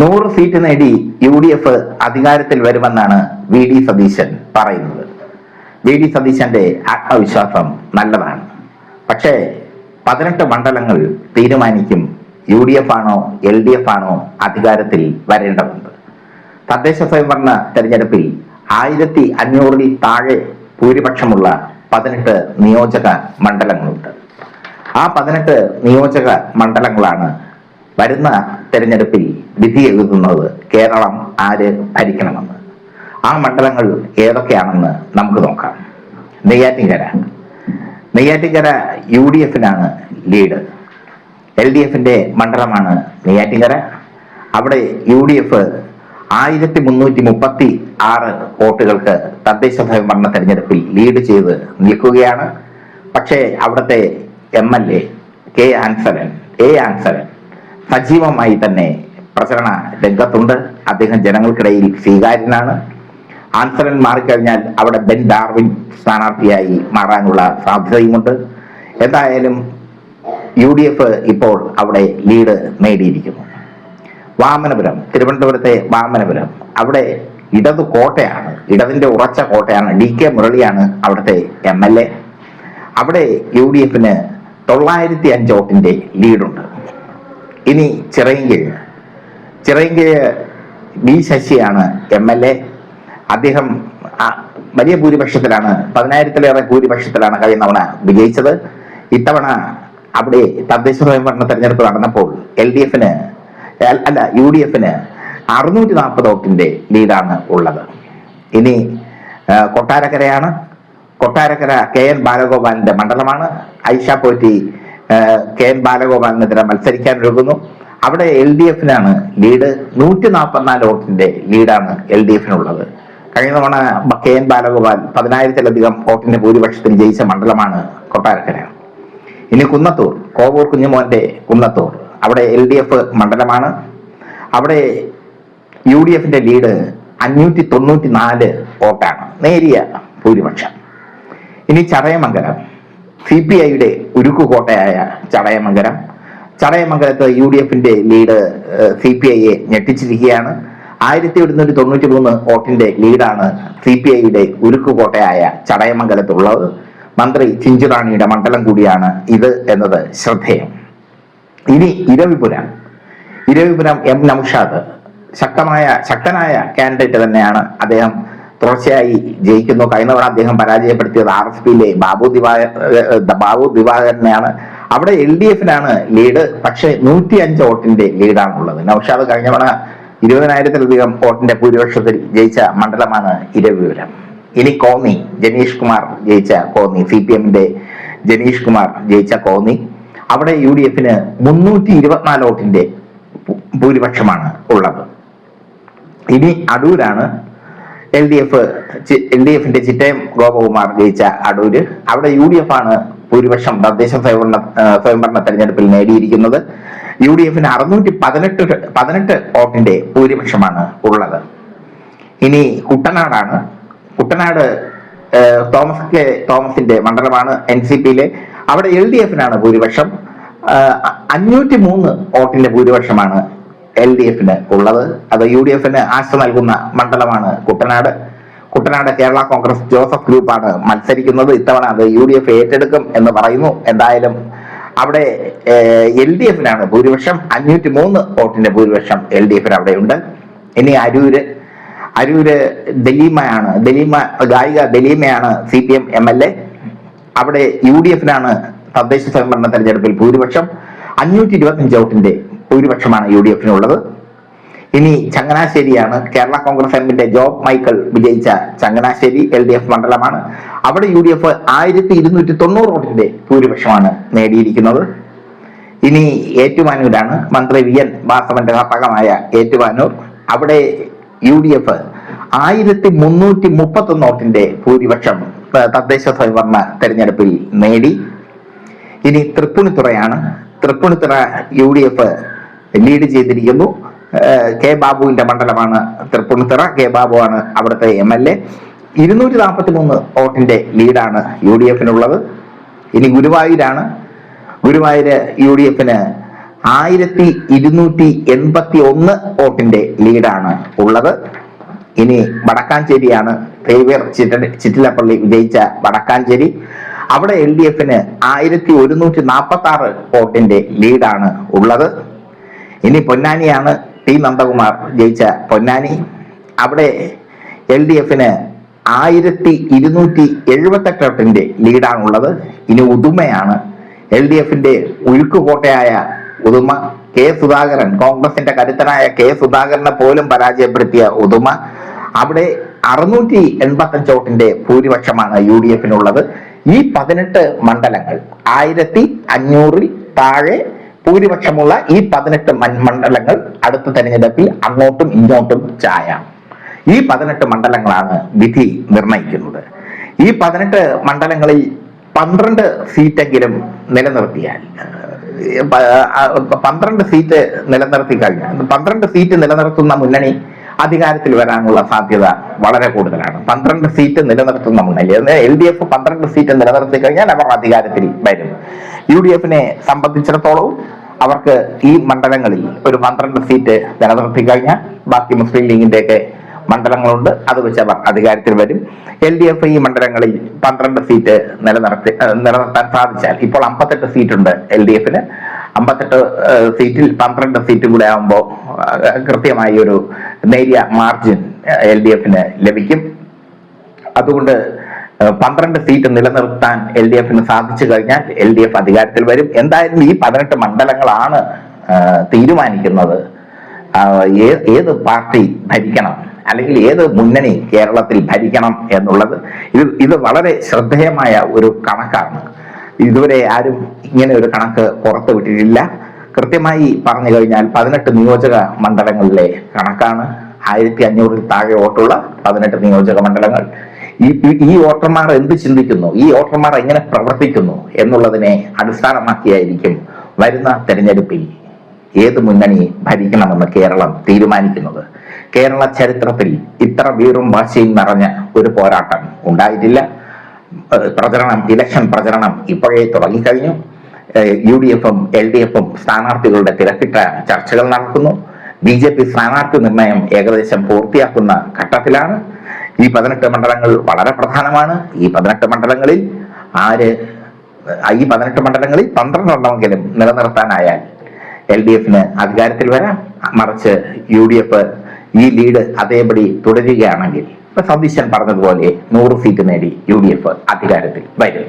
നൂറ് സീറ്റ് നേടി U D F അധികാരത്തിൽ വരുമെന്നാണ് വി ഡി സതീശൻ പറയുന്നത്. വി ഡി സതീശന്റെ ആത്മവിശ്വാസം നല്ലതാണ്. പക്ഷേ പതിനെട്ട് മണ്ഡലങ്ങൾ തീരുമാനിക്കും യു ഡി എഫ് ആണോ എൽ ഡി എഫ് ആണോ അധികാരത്തിൽ വരേണ്ടതുണ്ട്. തദ്ദേശ സ്വയംഭരണ തെരഞ്ഞെടുപ്പിൽ ആയിരത്തി അഞ്ഞൂറിൽ താഴെ ഭൂരിപക്ഷമുള്ള പതിനെട്ട് നിയോജക മണ്ഡലങ്ങളുണ്ട്. ആ പതിനെട്ട് നിയോജക മണ്ഡലങ്ങളാണ് വരുന്ന തെരഞ്ഞെടുപ്പിൽ വിധി എഴുതുന്നത് കേരളം ആര് ഭരിക്കണമെന്ന്? ആ മണ്ഡലങ്ങൾ ഏതൊക്കെയാണെന്ന് നമുക്ക് നോക്കാം. നെയ്യാറ്റിൻകര. നെയ്യാറ്റിൻകര യു ഡി എഫിനാണ് ലീഡ് എൽ ഡി എഫിന്റെ മണ്ഡലമാണ് നെയ്യാറ്റിൻകര. അവിടെ യു ഡി എഫ് ആയിരത്തി മുന്നൂറ്റി മുപ്പത്തി ആറ് വോട്ടുകൾക്ക് തദ്ദേശ സ്വയംഭരണ തെരഞ്ഞെടുപ്പിൽ ലീഡ് ചെയ്ത് നിൽക്കുകയാണ്. പക്ഷേ അവിടുത്തെ M L A K Ansalan A Ansalan സജീവമായി തന്നെ പ്രചരണ രംഗത്തുണ്ട്. അദ്ദേഹം ജനങ്ങൾക്കിടയിൽ സ്വീകാര്യനാണ്. ആൻസലൻ മാറിക്കഴിഞ്ഞാൽ അവിടെ ബെൻ ഡാർവിൻ സ്ഥാനാർത്ഥിയായി മാറാനുള്ള സാധ്യതയുമുണ്ട്. എന്തായാലും യു ഡി എഫ് ഇപ്പോൾ അവിടെ ലീഡ് നേടിയിരിക്കുന്നു. വാമനപുരം തിരുവനന്തപുരത്തെ വാമനപുരം. അവിടെ ഇടത് കോട്ടയാണ് ഇടതിന്റെ ഉറച്ച കോട്ടയാണ് ഡി കെ മുരളിയാണ് അവിടുത്തെ എം എൽ എ. അവിടെ യു ഡി എഫിന് തൊള്ളായിരത്തി അഞ്ച് വോട്ടിന്റെ ലീഡുണ്ട്. ഇനി ചിറയൻകീഴ് ചിറയൻകീഴ് ബി ശശിയാണ് എം എൽ എ. അദ്ദേഹം വലിയ ഭൂരിപക്ഷത്തിലാണ് പതിനായിരത്തിലേറെ ഭൂരിപക്ഷത്തിലാണ് കഴിഞ്ഞ തവണ വിജയിച്ചത്. ഇത്തവണ അവിടെ തദ്ദേശ സ്വയംഭരണ തെരഞ്ഞെടുപ്പ് നടന്നപ്പോൾ എൽ ഡി എഫിന് അല്ല യു ഡി എഫിന് അറുന്നൂറ്റി നാൽപ്പത് വോട്ടിന്റെ ലീഡാണ് ഉള്ളത്. ഇനി കൊട്ടാരക്കരയാണ്. കൊട്ടാരക്കര കെ എൻ ബാലഗോപാലിന്റെ മണ്ഡലമാണ്. ഐഷ പോറ്റി കെ എൻ ബാലഗോപാലിനെതിരെ മത്സരിക്കാൻ ഒരുങ്ങുന്നു. അവിടെ എൽ ഡി എഫിനാണ് ലീഡ് നൂറ്റി നാൽപ്പത്തിനാല് വോട്ടിന്റെ ലീഡാണ് എൽ ഡി എഫിനുള്ളത്. കഴിഞ്ഞ തവണ കെ എൻ ബാലഗോപാൽ പതിനായിരത്തിലധികം വോട്ടിന്റെ ഭൂരിപക്ഷത്തിൽ ജയിച്ച മണ്ഡലമാണ് കൊട്ടാരക്കര. ഇനി കുന്നത്തൂർ കോവൂർ കുഞ്ഞുമോന്റെ കുന്നത്തൂർ. അവിടെ എൽ ഡി എഫ് മണ്ഡലമാണ്. അവിടെ യു ഡി എഫിന്റെ ലീഡ് അഞ്ഞൂറ്റി തൊണ്ണൂറ്റി നാല് വോട്ടാണ്. നേരിയ ഭൂരിപക്ഷം. ഇനി ചടയമംഗലം. സി പി ഐയുടെ ഉരുക്കുകോട്ടയായ ചടയമംഗലം. ചടയമംഗലത്ത് യു ഡി എഫിന്റെ ലീഡ് സി പി ഐയെ ഞെട്ടിച്ചിരിക്കുകയാണ്. ആയിരത്തി ഒരുന്നൂറ്റി തൊണ്ണൂറ്റി മൂന്ന് വോട്ടിന്റെ ലീഡാണ് സി പി ഐയുടെ ഉരുക്കുകോട്ടയായ ചടയമംഗലത്തുള്ളത്. മന്ത്രി ചിഞ്ചുറാണിയുടെ മണ്ഡലം കൂടിയാണ് ഇത് എന്നത് ശ്രദ്ധേയം. ഇനി ഇരവിപുരം. ഇരവിപുരം എം നൌഷാദ് ശക്തമായ ശക്തനായ കാൻഡിഡേറ്റ് തന്നെയാണ് അദ്ദേഹം തുടർച്ചയായി ജയിക്കുന്നു. കഴിഞ്ഞ തവണ അദ്ദേഹം പരാജയപ്പെടുത്തിയത് ആർ എസ് പിയിലെ ബാബു ദിവാകർ ബാബു ദിവാകരനെയാണ്. അവിടെ എൽ ഡി എഫിനാണ് ലീഡ്. പക്ഷേ നൂറ്റി അഞ്ച് വോട്ടിന്റെ ലീഡാണ് ഉള്ളത് നൌഷാദ് കഴിഞ്ഞ തവണ ഇരുപതിനായിരത്തിലധികം വോട്ടിന്റെ ഭൂരിപക്ഷത്തിൽ ജയിച്ച മണ്ഡലമാണ് ഇരവിപുരം. ഇനി കോന്നി ജനീഷ് കുമാർ ജയിച്ച കോന്നി. സി പി എമ്മിന്റെ ജനീഷ് കുമാർ ജയിച്ച കോന്നി. അവിടെ യു ഡി എഫിന് മുന്നൂറ്റി ഇരുപത്തിനാല് വോട്ടിന്റെ ഭൂരിപക്ഷമാണ് ഉള്ളത്. ഇനി അടൂരാണ് L D F L D എഫിന്റെ ചിറ്റയം ഗോപകുമാർ ജയിച്ച അടൂര്. അവിടെ യു ഡി എഫ് ആണ് ഭൂരിപക്ഷം തദ്ദേശ സ്വയംഭരണ സ്വയംഭരണ തെരഞ്ഞെടുപ്പിൽ നേടിയിരിക്കുന്നത് യു ഡി എഫിന് അറുന്നൂറ്റി പതിനെട്ട് പതിനെട്ട് വോട്ടിന്റെ ഭൂരിപക്ഷമാണ് ഉള്ളത്. ഇനി കുട്ടനാടാണ്. കുട്ടനാട് തോമസ് കെ തോമസിന്റെ മണ്ഡലമാണ് എൻ സി പിയിലെ. അവിടെ എൽ ഡി എഫിനാണ് ഭൂരിപക്ഷം. അഞ്ഞൂറ്റി മൂന്ന് വോട്ടിന്റെ ഭൂരിപക്ഷമാണ് എൽ ഡി എഫിന് ഉള്ളത്. അത് യു ഡി എഫിന് ആശ നൽകുന്ന മണ്ഡലമാണ് കുട്ടനാട്. കുട്ടനാട് കേരള കോൺഗ്രസ് ജോസഫ് ഗ്രൂപ്പാണ് മത്സരിക്കുന്നത്. ഇത്തവണ അത് യു ഡി എഫ് ഏറ്റെടുക്കും എന്ന് പറയുന്നു. എന്തായാലും അവിടെ എൽ ഡി എഫിനാണ് ഭൂരിപക്ഷം. അഞ്ഞൂറ്റി മൂന്ന് വോട്ടിന്റെ ഭൂരിപക്ഷം എൽ ഡി എഫിന് അവിടെയുണ്ട്. ഇനി അരൂര് അരൂര് ദലീമയാണ് ദലീമ ഗായിക ദലീമയാണ് C P M M L A. അവിടെ യു ഡി എഫിനാണ് തദ്ദേശ സ്വയംഭരണ തെരഞ്ഞെടുപ്പിൽ ഭൂരിപക്ഷം. അഞ്ഞൂറ്റി ഇരുപത്തിയഞ്ച് വോട്ടിന്റെ ഭൂരിപക്ഷമാണ് യു ഡി എഫിനുള്ളത് ഇനി ചങ്ങനാശ്ശേരിയാണ് കേരള കോൺഗ്രസ് എമ്മിന്റെ ജോബ് മൈക്കിൾ വിജയിച്ച ചങ്ങനാശ്ശേരി എൽ ഡി എഫ് മണ്ഡലമാണ്. അവിടെ യു ഡി എഫ് ആയിരത്തി ഇരുന്നൂറ്റി തൊണ്ണൂറ് വോട്ടിന്റെ ഭൂരിപക്ഷമാണ് നേടിയിരിക്കുന്നത്. ഇനി ഏറ്റുമാനൂരാണ് മന്ത്രി വി എൻ വാസവന്റെ ഭാഗമായ ഏറ്റുമാനൂർ. അവിടെ യു ഡി എഫ് ആയിരത്തി മുന്നൂറ്റി മുപ്പത്തി ഒന്ന് വോട്ടിന്റെ ഭൂരിപക്ഷം തദ്ദേശ സ്വയംഭരണ തെരഞ്ഞെടുപ്പിൽ നേടി. ഇനി തൃപ്പൂണിത്തുറയാണ്. Tripunithura U D F lead ചെയ്തിരിക്കുന്നു. കെ ബാബുവിന്റെ മണ്ഡലമാണ് തൃപ്പൂണിത്തുറ. കെ ബാബു ആണ് അവിടുത്തെ എം എൽ എ. ഇരുന്നൂറ്റി നാൽപ്പത്തി മൂന്ന് വോട്ടിന്റെ ലീഡാണ് യു ഡി എഫിനുള്ളത്. ഇനി ഗുരുവായൂരാണ്. ഗുരുവായൂര് യു ഡി എഫിന് ആയിരത്തി ഇരുന്നൂറ്റി എൺപത്തി ഒന്ന് വോട്ടിന്റെ ലീഡാണ് ഉള്ളത്. ഇനി വടക്കാഞ്ചേരിയാണ്. തേവേർ ചിറ്റ ചിറ്റിലപ്പള്ളി വിജയിച്ച വടക്കാഞ്ചേരി. അവിടെ എൽ ഡി എഫിന് ആയിരത്തി ഒരുന്നൂറ്റി നാൽപ്പത്തി ആറ് വോട്ടിന്റെ ലീഡാണ് ഉള്ളത്. ഇനി പൊന്നാനിയാണ്. ടി നന്ദകുമാർ ജയിച്ച പൊന്നാനി. അവിടെ എൽ ഡി എഫിന് ആയിരത്തി ഇരുന്നൂറ്റി എഴുപത്തെട്ട് വോട്ടിന്റെ ലീഡാണുള്ളത്. ഇനി ഉദുമയാണ്. എൽ ഡി എഫിന്റെ ഉഴുക്കുകോട്ടയായ ഉദുമ. കെ സുധാകരൻ കോൺഗ്രസിന്റെ കരുത്തനായ കെ സുധാകരനെ പോലും പരാജയപ്പെടുത്തിയ ഉദുമ. അവിടെ അറുന്നൂറ്റി എൺപത്തഞ്ച് വോട്ടിന്റെ ഭൂരിപക്ഷമാണ് യു ഡി എഫിനുള്ളത്. ഈ പതിനെട്ട് മണ്ഡലങ്ങൾ ആയിരത്തി അഞ്ഞൂറിൽ താഴെ ഭൂരിപക്ഷമുള്ള ഈ പതിനെട്ട് മണ്ഡലങ്ങൾ അടുത്ത തെരഞ്ഞെടുപ്പിൽ അങ്ങോട്ടും ഇങ്ങോട്ടും ചായാം. ഈ പതിനെട്ട് മണ്ഡലങ്ങളാണ് വിധി നിർണയിക്കുന്നത്. ഈ പതിനെട്ട് മണ്ഡലങ്ങളിൽ പന്ത്രണ്ട് സീറ്റെങ്കിലും നിലനിർത്തിയാൽ പന്ത്രണ്ട് സീറ്റ് നിലനിർത്തി കഴിഞ്ഞാൽ പന്ത്രണ്ട് സീറ്റ് നിലനിർത്തുന്ന മുന്നണി അധികാരത്തിൽ വരാനുള്ള സാധ്യത വളരെ കൂടുതലാണ്. പന്ത്രണ്ട് സീറ്റ് നിലനിർത്തുന്ന മുന്നണി എൽ ഡി എഫ് പന്ത്രണ്ട് സീറ്റ് നിലനിർത്തി കഴിഞ്ഞാൽ അവർ അധികാരത്തിൽ വരും. യു ഡി എഫിനെ സംബന്ധിച്ചിടത്തോളവും അവർക്ക് ഈ മണ്ഡലങ്ങളിൽ ഒരു പന്ത്രണ്ട് സീറ്റ് നിലനിർത്തി കഴിഞ്ഞാൽ ബാക്കി മുസ്ലിം ലീഗിന്റെയൊക്കെ മണ്ഡലങ്ങളുണ്ട്. അത് വെച്ച് അവർ അധികാരത്തിൽ വരും. എൽ ഡി എഫ് ഈ മണ്ഡലങ്ങളിൽ പന്ത്രണ്ട് സീറ്റ് നിലനിർത്തി നിലനിർത്താൻ സാധിച്ചാൽ ഇപ്പോൾ അമ്പത്തെട്ട് സീറ്റുണ്ട് എൽ ഡി എഫിന്. അമ്പത്തെട്ട് സീറ്റിൽ പന്ത്രണ്ട് സീറ്റ് കൂടെ ആകുമ്പോൾ കൃത്യമായി ഒരു നേരിയ മാർജിൻ എൽ ഡി എഫിന് ലഭിക്കും. അതുകൊണ്ട് പന്ത്രണ്ട് സീറ്റ് നിലനിർത്താൻ എൽ ഡി എഫിന് സാധിച്ചു കഴിഞ്ഞാൽ എൽ ഡി എഫ് അധികാരത്തിൽ വരും. എന്തായാലും ഈ പതിനെട്ട് മണ്ഡലങ്ങളാണ് തീരുമാനിക്കുന്നത്. ഏത് പാർട്ടി ഭരിക്കണം? അല്ലെങ്കിൽ ഏത് മുന്നണി കേരളത്തിൽ ഭരിക്കണം എന്നുള്ളത് ഇത് ഇത് വളരെ ശ്രദ്ധേയമായ ഒരു കണക്കാണ്. ഇതുവരെ ആരും ഇങ്ങനെ ഒരു കണക്ക് പുറത്തു വിട്ടിട്ടില്ല. കൃത്യമായി പറഞ്ഞു കഴിഞ്ഞാൽ പതിനെട്ട് നിയോജക മണ്ഡലങ്ങളിലെ കണക്കാണ്. ആയിരത്തി അഞ്ഞൂറിൽ താഴെ വോട്ടുള്ള പതിനെട്ട് നിയോജക മണ്ഡലങ്ങൾ ഈ ഈ- വോട്ടർമാർ എന്ത് ചിന്തിക്കുന്നു? ഈ വോട്ടർമാർ എങ്ങനെ പ്രവർത്തിക്കുന്നു എന്നുള്ളതിനെ അടിസ്ഥാനമാക്കിയായിരിക്കും വരുന്ന തെരഞ്ഞെടുപ്പിൽ ഏത് മുന്നണി ഭരിക്കണമെന്ന് കേരളം തീരുമാനിക്കുന്നത്. കേരള ചരിത്രത്തിൽ ഇത്ര വീറും വാശിയും നിറഞ്ഞ ഒരു പോരാട്ടം ഉണ്ടായിട്ടില്ല. പ്രചരണം ഇലക്ഷൻ പ്രചരണം ഇപ്പോഴേ തുടങ്ങിക്കഴിഞ്ഞു. യു ഡി എഫും എൽ ഡി എഫും സ്ഥാനാർത്ഥികളുടെ തിരക്കിട്ട ചർച്ചകൾ നടക്കുന്നു. ബി ജെ പി സ്ഥാനാർത്ഥി നിർണയം ഏകദേശം പൂർത്തിയാക്കുന്ന ഘട്ടത്തിലാണ്. ഈ പതിനെട്ട് മണ്ഡലങ്ങൾ വളരെ പ്രധാനമാണ്. ഈ പതിനെട്ട് മണ്ഡലങ്ങളിൽ ആര് ഈ പതിനെട്ട് മണ്ഡലങ്ങളിൽ പന്ത്രണ്ടെണ്ണമെങ്കിലും നിലനിർത്താനായാൽ എൽ ഡി എഫിന് അധികാരത്തിൽ വരാം. മറിച്ച് യു ഡി എഫ് ഈ ലീഡ് അതേപടി തുടരുകയാണെങ്കിൽ ഇപ്പൊ സതീശൻ പറഞ്ഞതുപോലെ നൂറ് സീറ്റ് നേടി യു ഡി എഫ് അധികാരത്തിൽ വരും.